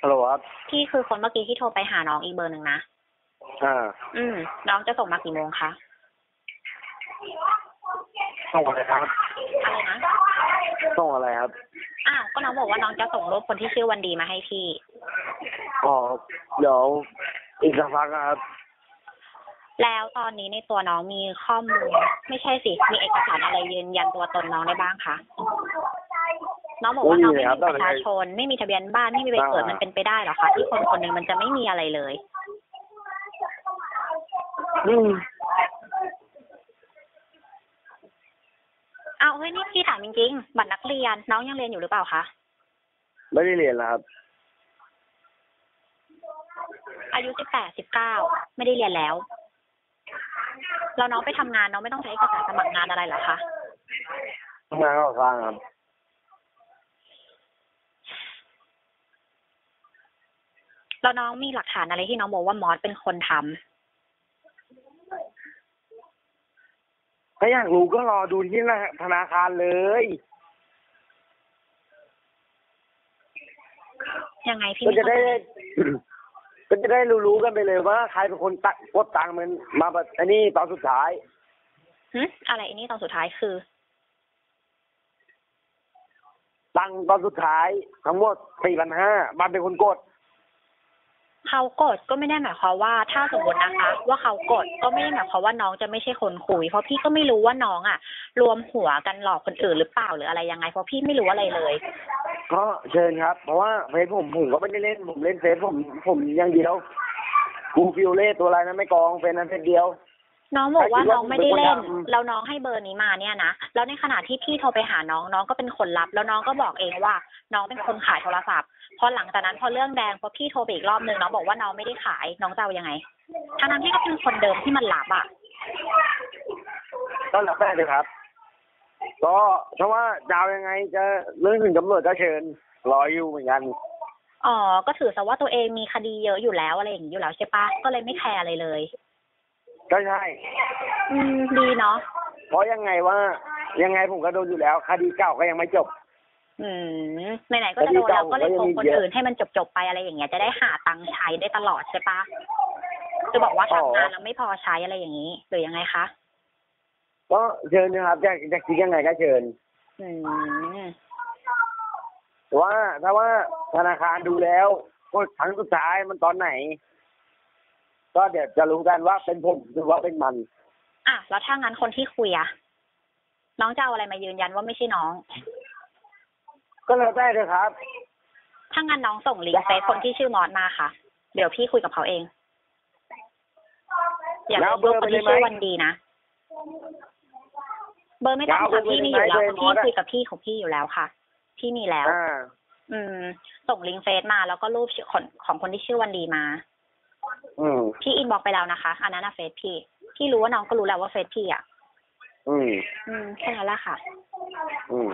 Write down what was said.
บค่ะฮัลโหลครับพี่คือคนเมื่อกี้ที่โทรไปหาน้องอีกเบอร์หนึ่งนะ อ่าอืม น้องจะส่งมากี่โมงคะ ส่งอะไรครับ อะไรนะ ส่งอะไรครับ อ้าว ก็น้องบอกว่าน้องจะส่งรูปคนที่ชื่อวันดีมาให้พี่ อ๋อ เดี๋ยวอีกสักพักนะครับ แล้วตอนนี้ในตัวน้องมีข้อมูล ไม่ใช่สิ มีเอกสารอะไรยืนยันตัวตนน้องได้บ้างคะ น้องบอกว่าน้องไม่มีประชาชน ไม่มีทะเบียนบ้านไม่มีใบเกิดอ่ามัมันเป็นไปได้เหรอคะที่คนคนหนึ่งมันจะไม่มีอะไรเลยอืมเอาเฮ้ยนี่พี่ถามจริงๆบัตรนักเรียนน้องยังเรียนอยู่หรือเปล่าคะไม่ได้เรียนแล้วครับ อายุสิบแปดสิบเก้าไม่ได้เรียนแล้วแล้วน้องไปทำงานน้องไม่ต้องใช้เอกสารสมัครงานอะไรเหรอคะทำงานก่อสร้างครับ แล้วน้องมีหลักฐานอะไรที่น้องบอกว่ามอสเป็นคนทำถ้าอยากรู้ก็รอดูที่ธนาคารเลย ยังไงพี่ก็ไม่จะเข้าได้ใจก็จะได้รู้ๆกันไปเลยว่าใครเป็นคนตักกดตังค์มันมาแบบอันนี้ตอนสุดท้าย หึอะไรอันนี้ตอนสุดท้ายคือ ตังค์ตอนสุดท้ายทั้งหมดสี่พันห้ามันเป็นคนกด เขากดก็ไม่ได้หมายความว่า ถ้าสมมตินะคะ ว่าเขากดก็ไม่ได้หมายความว่าน้องจะไม่ใช่คนคุย เพราะพี่ก็ไม่รู้ว่าน้องอะ รวมหัวกันหลอกคนอื่นหรือเปล่าหรืออะไรยังไง เพราะพี่ไม่รู้อะไรเลย ก็เชิญครับ เพราะว่าเฟซผมผมก็ไม่ได้เล่นผมเล่นเฟซผมผมอย่างเดียวกูฟิวเล่ตัวอะไรนะไม่กองเฟซนั้นเฟซเดียว น้องบอกว่าใครคิดว่าน้องไม่ได้เล่นผมเป็นคนทำแล้วน้องให้เบอร์นี้มาเนี่ยนะแล้วในขณะที่พี่โทรไปหาน้องน้องก็เป็นคนรับ แล้วน้องก็บอกเองว่า น้องเป็นคนขายโทรศัพท์พอหลังจากนั้นพอเรื่องแดงพอพี่โทรไปอีกรอบนึงน้องบอกว่าน้องไม่ได้ขายน้องจะเอายังไงทั้งนั้นที่ก็เป็นคนเดิมที่มันรับอะก็แล้วแต่เลยครับ ก็ถ้าว่าจะเอายังไงจะเรื่องถึงตำรวจก็เชิญรออยู่เหมือนกันอ๋อ ก็ถือซะว่าตัวเองมีคดีเยอะอยู่แล้วอะไรอย่างนี้อยู่แล้วใช่ปะก็เลยไม่แคร์อะไรเลย ก็ใช่อืมดีเนาะเพราะยังไงว่า ยังไงผมก็โดนอยู่แล้ว คดีเก่าก็ยังไม่จบ อืมไหนๆก็จะโดนแล้วก็เลยโกงคนอื่นให้มันจบๆไปอะไรอย่างเงี้ยจะได้หาตังค์ใช้ได้ตลอดใช่ปะจะบอกว่าทำงานแล้วไม่พอใช้อะไรอย่างนี้หรือยังไงคะก็เชิญนะครับจะจะคิดยังไงก็เชิญอืมว่าถ้าว่าธนาคารดูแล้วก็ครั้งสุดท้ายมันตอนไหน ก็เดี๋ยวจะรู้กันว่าเป็นผมหรือว่าเป็นมัน อะแล้วถ้างั้นคนที่คุยอะน้องจะเอาอะไรมายืนยันว่าไม่ใช่น้อง ก็แล้วแต่เลยครับ ถ้างั้นน้องส่งลิงก์เฟซคนที่ชื่อมอสมาค่ะ เดี๋ยวพี่คุยกับเขาเอง อย่าแล้วเบอร์เบอร์คนที่ไปเลยไหมชื่อวันดีนะ เบอร์ไม่ต้องแล้วค่ะเบอร์พี่ไปมีเลยอยู่แล้วไหมเพราะพี่เบอร์มอสอะคุยกับพี่ของพี่อยู่แล้วค่ะ พี่มีแล้ว อ่า อืม ส่งลิงก์เฟซมาแล้วก็รูปชื่อของของคนที่ชื่อวันดีมา อืม พี่อินบอกไปแล้วนะคะ อันนั้นนะเฟซพี่ พี่รู้ว่าน้องก็รู้แล้วว่าเฟซพี่อะ อืม อืมแค่นั้นแหละค่ะ อืม